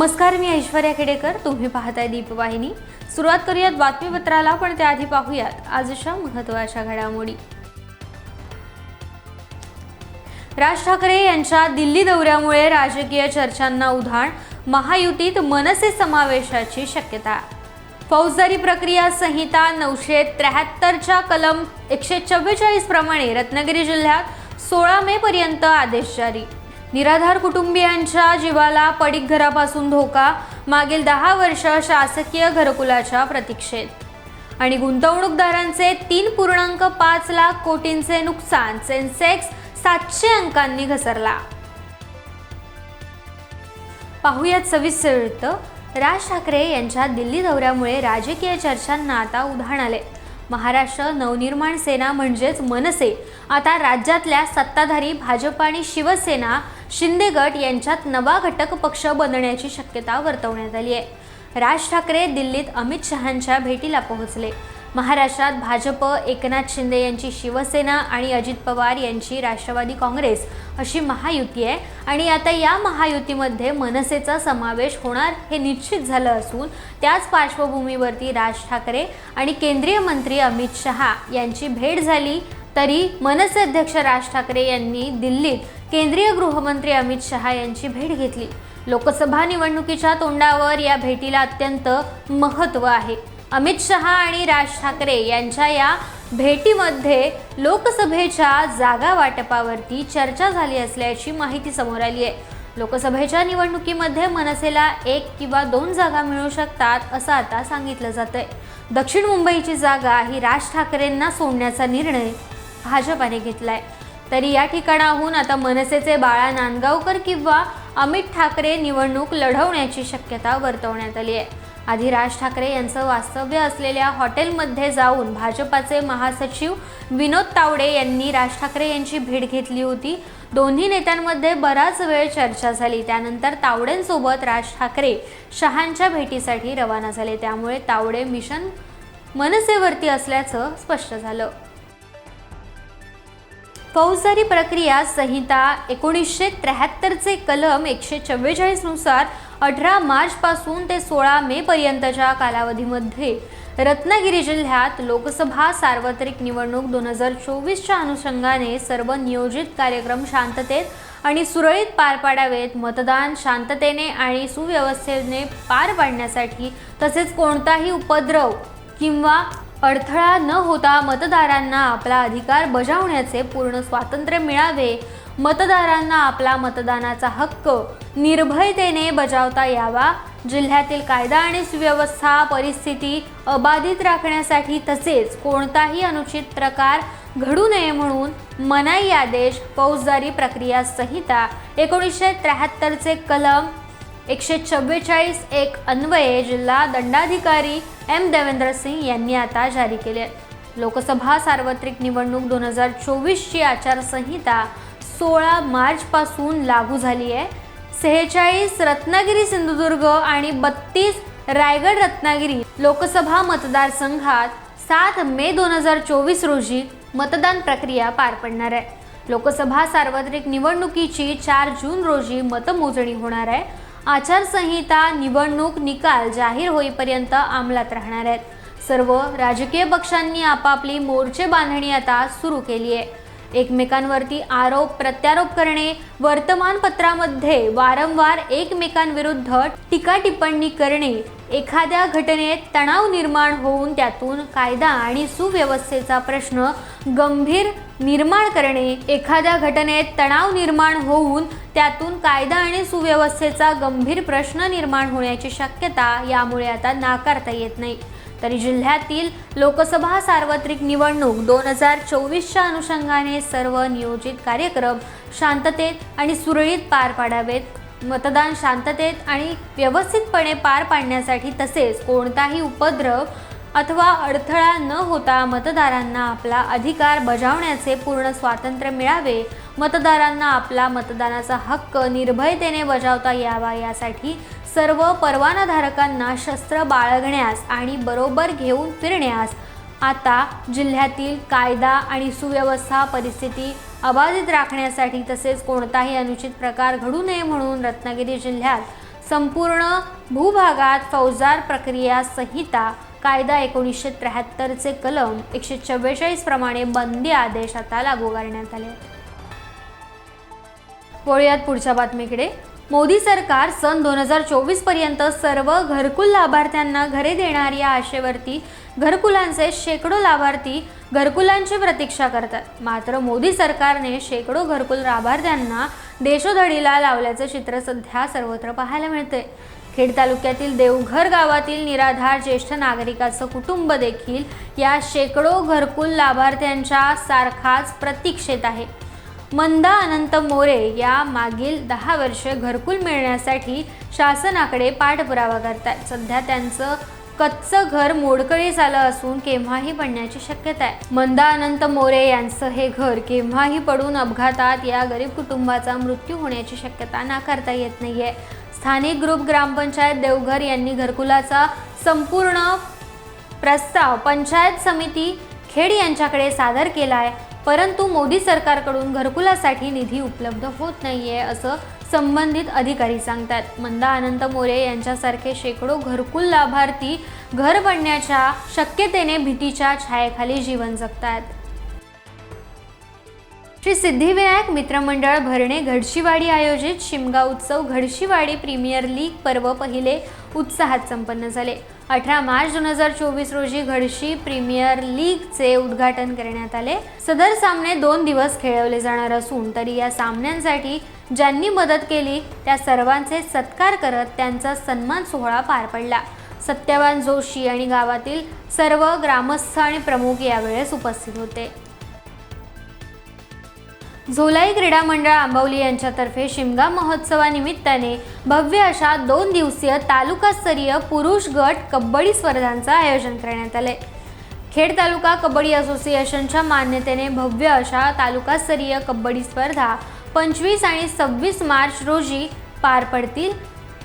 नमस्कार मी ऐश्वर्या खेडेकर. तुम्ही पाहताय दीपवाहिनी. सुरुवात करूयात बातमीपत्राला पण त्याआधी पाहूयात आजच्या महत्त्वाच्या घडामोडी. राज ठाकरे यांच्या दिल्ली दौऱ्यामुळे राजकीय चर्चांना उधाण महायुतीत मनसे समावेशाची शक्यता. फौजदारी प्रक्रिया संहिता नऊशे त्र्याहत्तरच्या कलम एकशे चव्वेचाळीस प्रमाणे रत्नागिरी जिल्ह्यात सोळा मे पर्यंत आदेश जारी. निराधार कुटुंबियांच्या जीवाला पडीक घरापासून धोका मागील दहा वर्ष शासकीय घरकुलाच्या प्रतीक्षेत. आणि गुंतवणूकदारांचे तीन पूर्णांक पाच लाख कोटींचे नुकसान सेन्सेक्स सातशे अंकांनी घसरला. पाहुयात सविस्तर वृत्त. राज ठाकरे यांच्या दिल्ली दौऱ्यामुळे राजकीय चर्चांना आता उधाण आले. महाराष्ट्र नवनिर्माण सेना म्हणजेच मनसे. आता राज्यातल्या सत्ताधारी भाजप आणि शिवसेना शिंदे गट यांच्यात नवा घटक पक्ष बनण्याची शक्यता वर्तवण्यात आली आहे. राज ठाकरे दिल्लीत अमित शहांच्या भेटीला पोहोचले. महाराष्ट्रात भाजप एकनाथ शिंदे यांची शिवसेना आणि अजित पवार यांची राष्ट्रवादी काँग्रेस अशी महायुती आहे आणि आता या महायुतीमध्ये मनसेचा समावेश होणार हे निश्चित झालं असून त्याच पार्श्वभूमीवरती राज ठाकरे आणि केंद्रीय मंत्री अमित शहा यांची भेट झाली. तरी मनसे अध्यक्ष राज ठाकरे यांनी दिल्लीत केंद्रीय गृहमंत्री अमित शहा यांची भेट घेतली. लोकसभा निवडणुकीच्या तोंडावर या भेटीला अत्यंत महत्त्व आहे. अमित शहा आणि राज ठाकरे यांच्या या भेटीमध्ये लोकसभेच्या जागा वाटपावरती चर्चा झाली असल्याची माहिती समोर आली आहे. लोकसभेच्या निवडणुकीमध्ये मनसेला एक किंवा दोन जागा मिळू शकतात असं आता सांगितलं जातंय. दक्षिण मुंबईची जागा ही राज ठाकरेंना सोडण्याचा निर्णय भाजपाने घेतला आहे तरी या ठिकाणाहून आता मनसेचे बाळा नांदगावकर किंवा अमित ठाकरे निवडणूक लढवण्याची शक्यता वर्तवण्यात आली आहे. आधी राज ठाकरे यांचं वास्तव्य असलेल्या हॉटेलमध्ये जाऊन भाजपाचे महासचिव विनोद तावडे यांनी राज ठाकरे यांची भेट घेतली होती. दोन्ही नेत्यांमध्ये बराच वेळ चर्चा झाली. त्यानंतर तावडेंसोबत राज ठाकरे शहांच्या भेटीसाठी रवाना झाले. त्यामुळे तावडे मिशन मनसेवरती असल्याचं स्पष्ट झालं. फौजदारी प्रक्रिया संहिता एकोणीसशे त्र्याहत्तरचे कलम एकशे चव्वेचाळीसनुसार अठरा मार्चपासून ते सोळा मेपर्यंतच्या कालावधीमध्ये रत्नागिरी जिल्ह्यात लोकसभा सार्वत्रिक निवडणूक दोन हजार चोवीसच्या अनुषंगाने सर्व नियोजित कार्यक्रम शांततेत आणि सुरळीत पार पाडावेत. मतदान शांततेने आणि सुव्यवस्थेने पार पाडण्यासाठी तसेच कोणताही उपद्रव किंवा अडथळा न होता मतदारांना आपला अधिकार बजावण्याचे पूर्ण स्वातंत्र्य मिळावे. मतदारांना आपला मतदानाचा हक्क निर्भयतेने बजावता यावा. जिल्ह्यातील कायदा आणि सुव्यवस्था परिस्थिती अबाधित राखण्यासाठी तसेच कोणताही अनुचित प्रकार घडू नये म्हणून मनाई आदेश फौजदारी प्रक्रिया संहिता एकोणीसशे त्र्याहत्तरचे कलम एकशे चव्वेचाळीस एक अन्वये जिल्हा दंडाधिकारी एम देवेंद्र सिंग यांनी आता जारी केले. आहेत लोकसभा सार्वत्रिक निवडणूक दोन हजार चोवीसची आचारसंहिता सोळा मार्चपासून लागू झाली आहे. सेहेचाळीस रत्नागिरी सिंधुदुर्ग आणि बत्तीस रायगड रत्नागिरी लोकसभा मतदारसंघात सात मे दोन हजार चोवीस रोजी मतदान प्रक्रिया पार पडणार आहे. लोकसभा सार्वत्रिक निवडणुकीची चार जून रोजी मतमोजणी होणार आहे. आचारसंहिता निवडणूक निकाल जाहीर होईपर्यंत अंमलात राहणार आहेत. सर्व राजकीय पक्षांनी आपापली मोर्चे बांधणी आता सुरू केली आहे. एकमेकांवरती आरोप प्रत्यारोप करणे वर्तमानपत्रामध्ये वारंवार एकमेकांविरुद्ध टीका टिप्पणी करणे एखाद्या घटनेत तणाव निर्माण होऊन त्यातून कायदा आणि सुव्यवस्थेचा प्रश्न गंभीर निर्माण करणे एखाद्या घटनेत तणाव निर्माण होऊन त्यातून कायदा आणि सुव्यवस्थेचा गंभीर प्रश्न निर्माण होण्याची शक्यता यामुळे आता नाकारता येत नाही. तरी जिल्ह्यातील लोकसभा सार्वत्रिक निवडणूक दोन हजार चोवीसच्या अनुषंगाने सर्व नियोजित कार्यक्रम शांततेत आणि सुरळीत पार पाडावेत. मतदान शांततेत आणि व्यवस्थितपणे पार पाडण्यासाठी तसेच कोणताही उपद्रव अथवा अडथळा न होता मतदारांना आपला अधिकार बजावण्याचे पूर्ण स्वातंत्र्य मिळावे. मतदारांना आपला मतदानाचा हक्क निर्भयतेने बजावता यावा यासाठी सर्व परवानाधारकांना शस्त्र बाळगण्यास आणि बरोबर घेऊन फिरण्यास. आता जिल्ह्यातील कायदा आणि सुव्यवस्था परिस्थिती अबाधित राखण्यासाठी तसेच कोणताही अनुचित प्रकार घडू नये म्हणून रत्नागिरी जिल्ह्यात संपूर्ण भूभागात फौजदार प्रक्रिया संहिता कायदा एकोणीसशे त्र्याहत्तरचे कलम एकशे चव्वेचाळीस प्रमाणे बंदी आदेश आता लागू करण्यात आले वळूयात पुढच्या बातमीकडे. मोदी सरकार सन दोन हजार चोवीसपर्यंत सर्व घरकुल लाभार्थ्यांना घरे देणार या आशेवरती घरकुलांचे शेकडो लाभार्थी घरकुलांची प्रतीक्षा करतात. मात्र मोदी सरकारने शेकडो घरकुल लाभार्थ्यांना देशोधडीला लावल्याचं चित्र सध्या सर्वत्र पाहायला मिळते खेड तालुक्यातील देवघर गावातील निराधार ज्येष्ठ नागरिकाचं कुटुंब देखील या शेकडो घरकुल लाभार्थ्यांच्या सारखाच प्रतीक्षेत आहे. मंदा अनंत मोरे या मागील दहा वर्षे घरकुल मिळण्यासाठी शासनाकडे पाठपुरावा करतात सध्या त्यांचं कच्चं घर मोडकळीस आलं असून केव्हाही पडण्याची शक्यता आहे. मंदा अनंत मोरे यांचं हे घर केव्हाही पडून अपघातात या गरीब कुटुंबाचा मृत्यू होण्याची शक्यता नाकारता येत नाहीये. स्थानिक ग्रुप ग्रामपंचायत देवघर यांनी घरकुलाचा संपूर्ण प्रस्ताव पंचायत समिती खेड यांच्याकडे सादर केला आहे परंतु मोदी सरकारकडून घरकुलासाठी निधी उपलब्ध होत नाहीये असं संबंधित अधिकारी सांगतात. मंदा अनंत मोरे यांच्यासारखे शेकडो घरकुल लाभार्थी घर बनण्याच्या शक्यतेने भीतीच्या छायेखाली जीवन जगतात. श्री सिद्धिविनायक मित्रमंडळ भरणे घडशीवाडी आयोजित शिमगा उत्सव घडशीवाडी प्रीमियर लीग पर्व पहिले उत्साहात संपन्न झाले. अठरा मार्च दोन हजार चोवीस रोजी घडशी प्रीमियर लीगचे उद्घाटन करण्यात आले. सदर सामने दोन दिवस खेळवले जाणार असून तरी या सामन्यांसाठी ज्यांनी मदत केली त्या सर्वांचे सत्कार करत त्यांचा सन्मान सोहळा पार पडला. सत्यवान जोशी आणि गावातील सर्व ग्रामस्थ आणि प्रमुख यावेळेस उपस्थित होते. झोलाई क्रीडा मंडळ आंबवली यांच्यातर्फे शिमगा महोत्सवानिमित्ताने भव्य अशा दोन दिवसीय तालुकास्तरीय पुरुष गट कबड्डी स्पर्धांचं आयोजन करण्यात आले. खेड तालुका कबड्डी असोसिएशनच्या मान्यतेने भव्य अशा तालुकास्तरीय कबड्डी स्पर्धा पंचवीस आणि सव्वीस मार्च रोजी पार पडतील.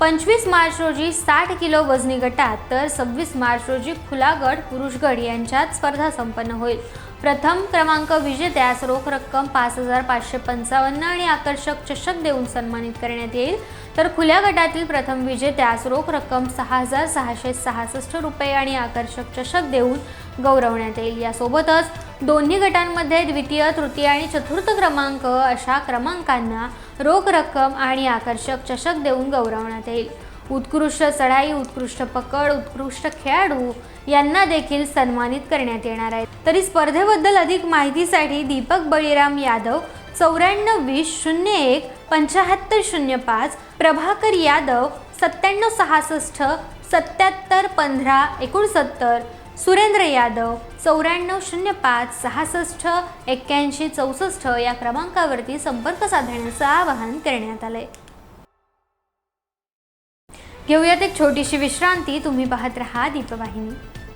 पंचवीस मार्च रोजी साठ किलो वजनी गटात तर सव्वीस मार्च रोजी खुला गट पुरुष गट यांच्यात स्पर्धा संपन्न होईल. प्रथम क्रमांक विजेत्यास रोख रक्कम पाच हजार पाचशे पंचावन्न आणि आकर्षक चषक देऊन सन्मानित करण्यात येईल. तर खुल्या गटातील प्रथम विजेत्यास रोख रक्कम सहा हजार सहाशे सहासष्ट रुपये आणि आकर्षक चषक देऊन गौरवण्यात येईल. यासोबतच दोन्ही गटांमध्ये द्वितीय तृतीय आणि चतुर्थ क्रमांक अशा क्रमांकांना रोख रक्कम आणि आकर्षक चषक देऊन गौरवण्यात येईल. उत्कृष्ट चढाई उत्कृष्ट पकड उत्कृष्ट खेळाडू यांना देखील सन्मानित करण्यात येणार आहे. तरी स्पर्धेबद्दल अधिक माहितीसाठी दीपक बळीराम यादव चौऱ्याण्णव वीस शून्य एक पंचाहत्तर शून्य पाच प्रभाकर यादव सत्त्याण्णव सहासष्ट सत्याहत्तर पंधरा एकोणसत्तर सुरेंद्र यादव चौऱ्याण्णव शून्य पाच सहासष्ट एक्क्याऐंशी चौसष्ट या क्रमांकावरती संपर्क साधण्याचं आवाहन करण्यात आलंय. घेऊयात एक छोटीशी विश्रांती. तुम्ही पाहत राहा दीपवाहिनी.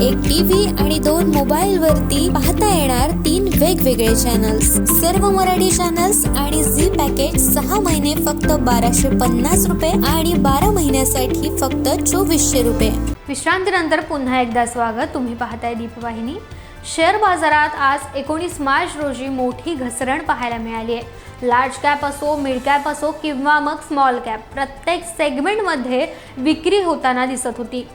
एक टीव्ही आणि दोन मोबाईल वरती पाहता येणार तीन वेगवेगळे चॅनल्स सर्व मराठी चॅनल्स आणि झी पॅकेज सहा महिने फक्त बाराशे पन्नास रुपये आणि बारा महिन्यासाठी फक्त चोवीसशे रुपये. विश्रांतीनंतर पुन्हा एकदा स्वागत. तुम्ही पाहताय दीपवाहिनी. शेअर बाजारात आज एकोणीस मार्च रोजी मोठी घसरण पाहायला मिळाली आहे. लार्ज कॅप असो मिड कॅप असो किंवा मग स्मॉल कॅप प्रत्येक सेगमेंटमध्ये विक्री होताना दिसत होती.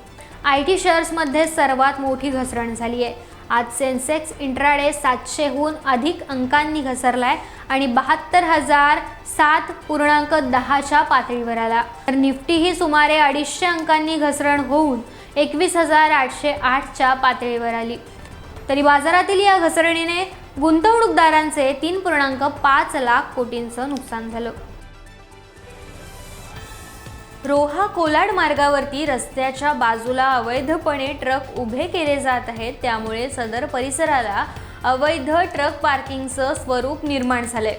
आय टी शेअर्समध्ये सर्वात मोठी घसरण झाली आहे. आज सेन्सेक्स इंट्राडे सातशेहून अधिक अंकांनी घसरलाय आणि बहात्तर हजार सात पूर्णांक दहाच्या पातळीवर आला. तर निफ्टीही सुमारे अडीचशे अंकांनी घसरण होऊन एकवीस हजार आठशे आठच्या पातळीवर आली. तरी बाजारातील या घसरणीने गुंतवणूकदारांचे तीन पूर्णांक पाच लाख कोटींचं नुकसान झालं. रोहा कोलाड मार्गावरती रस्त्याच्या बाजूला अवैधपणे ट्रक उभे केले जात आहेत. त्यामुळे सदर परिसराला अवैध ट्रक पार्किंगचं स्वरूप निर्माण झालंय.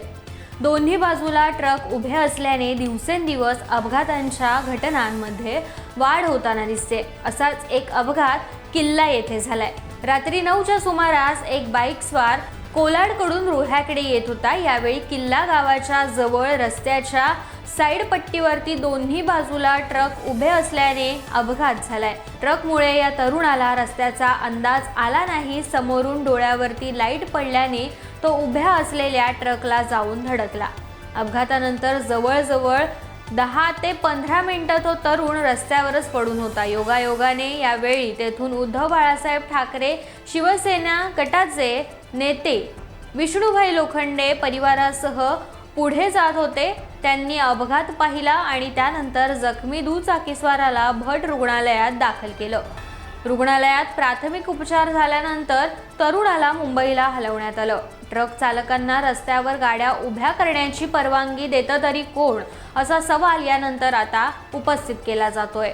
दोन्ही बाजूला ट्रक उभे असल्याने दिवसेंदिवस अपघातांच्या घटनांमध्ये वाढ होताना दिसते. असाच एक अपघात किल्ला येथे झालाय. रात्री नऊच्या सुमारास एक बाईक स्वार कोलाडकडून रोह्याकडे येत होता. यावेळी किल्ला गावाच्या जवळ रस्त्याच्या साईड पट्टीवरती दोन्ही बाजूला ट्रक उभे असल्याने अपघात झालाय. ट्रकमुळे या तरुणाला रस्त्याचा अंदाज आला नाही. समोरून डोळ्यावरती लाइट पडल्याने तो उभ्या असलेल्या ट्रकला जाऊन धडकला. अपघातानंतर जवळजवळ दहा ते पंधरा मिनिटं तो तरुण रस्त्यावरच पडून होता. योगायोगाने यावेळी तेथून उद्धव बाळासाहेब ठाकरे शिवसेना गटाचे नेते विष्णुभाई लोखंडे परिवारासह पुढे जात होते. त्यांनी अपघात पाहिला आणि त्यानंतर जखमी दुचाकीस्वाराला भट रुग्णालयात दाखल केलं. रुग्णालयात प्राथमिक उपचार झाल्यानंतर तरुणाला मुंबईला हलवण्यात आलं. ट्रक चालकांना रस्त्यावर गाड्या उभ्या करण्याची परवानगी देतं तरी कोण? असा सवाल यानंतर आता उपस्थित केला जातोय.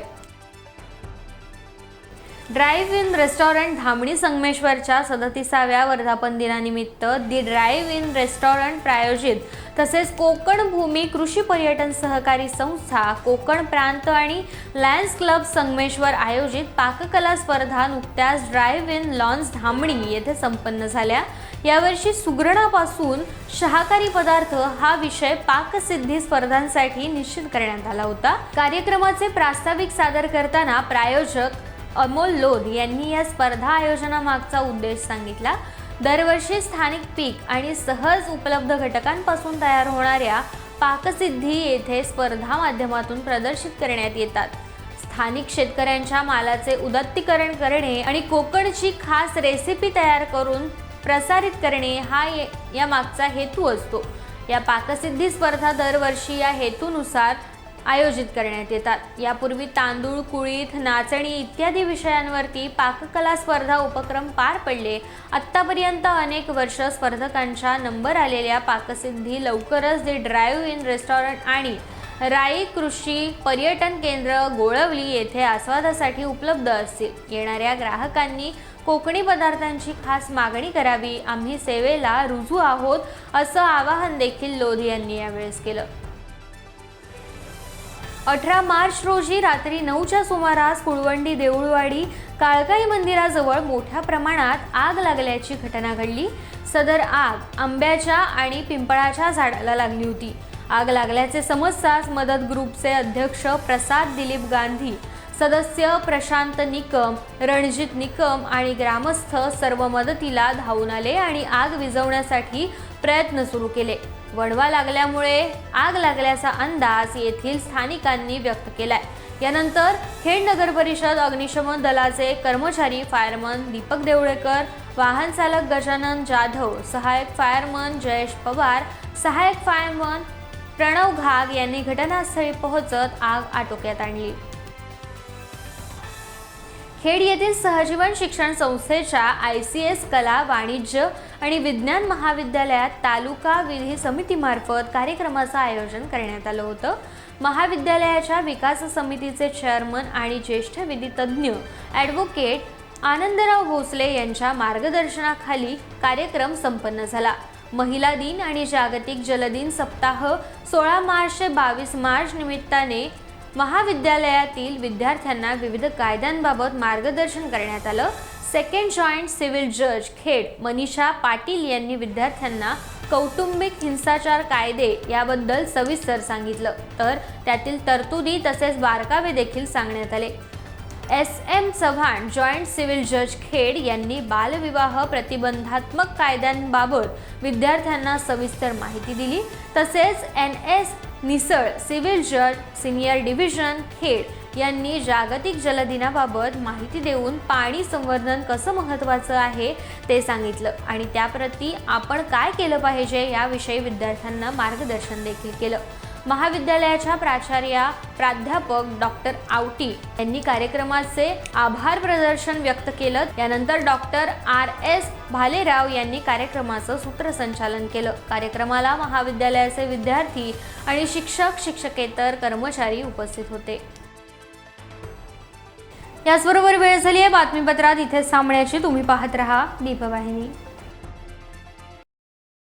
ड्राईव्ह इन रेस्टॉरंट धामणी संगमेश्वरच्या सदतीसाव्या वर्धापन दिनानिमित्त दी ड्राईव्ह इन रेस्टॉरंट प्रायोजित. तसेच कोकण भूमी कृषी पर्यटन सहकारी संस्था कोकण प्रांत आणि लायन्स क्लब संगमेश्वर आयोजित पाककला स्पर्धा नुकत्याच ड्राईव्ह इन लॉन्स धामणी येथे संपन्न झाल्या. यावर्षी सुग्रणापासून शाकाहारी पदार्थ हा विषय पाकसिद्धी स्पर्धांसाठी निश्चित करण्यात आला होता. कार्यक्रमाचे प्रास्ताविक सादर करताना प्रायोजक अमोल लोध यांनी या स्पर्धा आयोजनामागचा उद्देश सांगितला. दरवर्षी स्थानिक पीक आणि सहज उपलब्ध घटकांपासून तयार होणाऱ्या पाकसिद्धी येथे स्पर्धा माध्यमातून प्रदर्शित करण्यात येतात. स्थानिक शेतकऱ्यांच्या मालाचे उदत्तीकरण करणे आणि कोकणची खास रेसिपी तयार करून प्रसारित करणे हा ये- या मागचा हेतू असतो. या पाकसिद्धी स्पर्धा दरवर्षी या हेतूनुसार आयोजित करण्यात येतात. यापूर्वी तांदूळ कुळीथ नाचणी इत्यादी विषयांवरती पाककला स्पर्धा उपक्रम पार पडले. आत्तापर्यंत अनेक वर्ष स्पर्धकांच्या नंबर आलेल्या पाकसिद्धी लवकरच दे ड्राईव्ह इन रेस्टॉरंट आणि राई कृषी पर्यटन केंद्र गोळवली येथे आस्वादासाठी उपलब्ध असतील. येणाऱ्या ग्राहकांनी कोकणी पदार्थांची खास मागणी करावी. आम्ही सेवेला रुजू आहोत असं आवाहन देखील लोधी यांनी यावेळेस केलं. अठरा मार्च रोजी रात्री नऊच्या सुमारास कुळवंडी देऊळवाडी काळकाई मंदिराजवळ मोठ्या प्रमाणात आग लागल्याची घटना घडली. सदर आग आंब्याच्या आणि पिंपळाच्या झाडाला लागली होती. आग लागल्याचे समजताच मदत ग्रुपचे अध्यक्ष प्रसाद दिलीप गांधी सदस्य प्रशांत निकम रणजित निकम आणि ग्रामस्थ सर्व मदतीला धावून आले आणि आग विझवण्यासाठी प्रयत्न सुरू केले. वणवा लागल्यामुळे आग लागल्याचा अंदाज येथील स्थानिकांनी व्यक्त केलाय. यानंतर खेड नगर परिषद अग्निशमन दलाचे कर्मचारी फायरमन दीपक देवळेकर वाहन चालक गजानन जाधव सहायक फायरमन जयेश पवार सहायक फायरमन प्रणव घाग यांनी घटनास्थळी पोहोचत आग आटोक्यात आणली. खेड येथील सहजीवन शिक्षण संस्थेच्या आय सी एस कला वाणिज्य आणि विज्ञान महाविद्यालयात तालुका विधी समितीमार्फत कार्यक्रमाचं आयोजन करण्यात आलं होतं. महाविद्यालयाच्या विकास समितीचे चेअरमन आणि ज्येष्ठ विधितज्ञ ॲडव्होकेट आनंदराव भोसले यांच्या मार्गदर्शनाखाली कार्यक्रम संपन्न झाला. महिला दिन आणि जागतिक जलदिन सप्ताह सोळा मार्च ते बावीस मार्च निमित्ताने महाविद्यालयातील विद्यार्थ्यांना विविध कायद्यांबाबत मार्गदर्शन करण्यात आलं. सेकंड जॉईंट सिव्हिल जज खेड मनीषा पाटील यांनी विद्यार्थ्यांना कौटुंबिक हिंसाचार कायदे याबद्दल सविस्तर सांगितलं. तर त्यातील तरतुदी तसेच बारकावे देखील सांगण्यात आले. S M Chavan joint civil जज खेड यांनी बालविवाह प्रतिबंधात्मक कायद्यांबाबत विद्यार्थ्यांना सविस्तर माहिती दिली. तसेच एन एस निसळ सिव्हिल जज सिनियर डिव्हिजन खेड यांनी जागतिक जलदिनाबाबत माहिती देऊन पाणी संवर्धन कसं महत्त्वाचं आहे ते सांगितलं. आणि त्याप्रती आपण काय केलं पाहिजे याविषयी विद्यार्थ्यांना मार्गदर्शन देखील केलं. महाविद्यालयाच्या प्राचार्या प्राध्यापक डॉक्टर आवटी यांनी कार्यक्रमाचे आभार प्रदर्शन व्यक्त केलं. यानंतर डॉक्टर आर एस भालेराव यांनी कार्यक्रमाचं सूत्रसंचालन केलं. कार्यक्रमाला महाविद्यालयाचे विद्यार्थी आणि शिक्षक शिक्षकेतर कर्मचारी उपस्थित होते. याचबरोबर वेळ झाली आहे बातमीपत्रात इथे थांबण्याची तुम्ही पाहत रहा दीपवाहिनी.